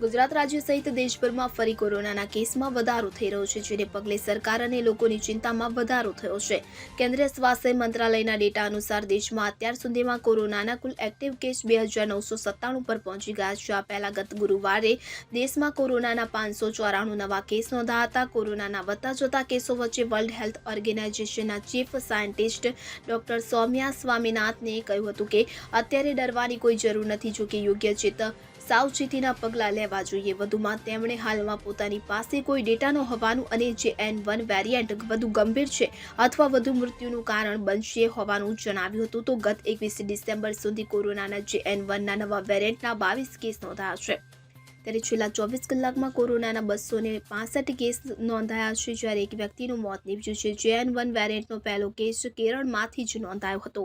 ગુજરાત રાજ્ય સહિત દેશભરમાં ફરી કોરોનાના કેસમાં વધારો થઈ રહ્યો છે, જેને પગલે સરકાર અને લોકોની ચિંતામાં વધારો થયો છે. કેન્દ્રીય સ્વાસ્થ્ય મંત્રાલયના ડેટા અનુસાર દેશમાં અત્યાર સુધીમાં કોરોનાના કુલ એક્ટિવ કેસ બે હજાર નવસો સત્તાણું પર પહોંચી ગયા છે. આ પહેલા ગત ગુરુવારે દેશમાં કોરોનાના પાંચસો ચોરાણું નવા કેસ નોંધા હતા. કોરોનાના વધતા જતા કેસો વચ્ચે વર્લ્ડ હેલ્થ ઓર્ગેનાઇઝેશનના ચીફ સાયન્ટિસ્ટ ડોક્ટર સૌમ્યા સ્વામીનાથને કહ્યું હતું કે, અત્યારે ડરવાની કોઈ જરૂર નથી જોકે યોગ્ય ચેત સાવચેતીના પગલાં લેવા જોઈએ. વધુમાં તેમણે હાલમાં પોતાની પાસે કોઈ ડેટા ન હોવાનું અને જે એન વન વેરિયન્ટ વધુ ગંભીર છે અથવા વધુ મૃત્યુનું કારણ બનશે હોવાનું જણાવ્યું હતું, તો ગત એકવીસ ડિસેમ્બર સુધી કોરોનાના જે એન વનના નવા વેરિયન્ટના બાવીસ કેસ નોંધાયા છે. ત્યારે છેલ્લા ચોવીસ કલાકમાં કોરોનાના બસો ને પાસઠ કેસ નોંધાયા છે, જ્યારે એક વ્યક્તિનું મોત નીપજ્યું છે. જે એન વન વેરિયન્ટનો પહેલો કેસ કેરળમાંથી જ નોંધાયો હતો.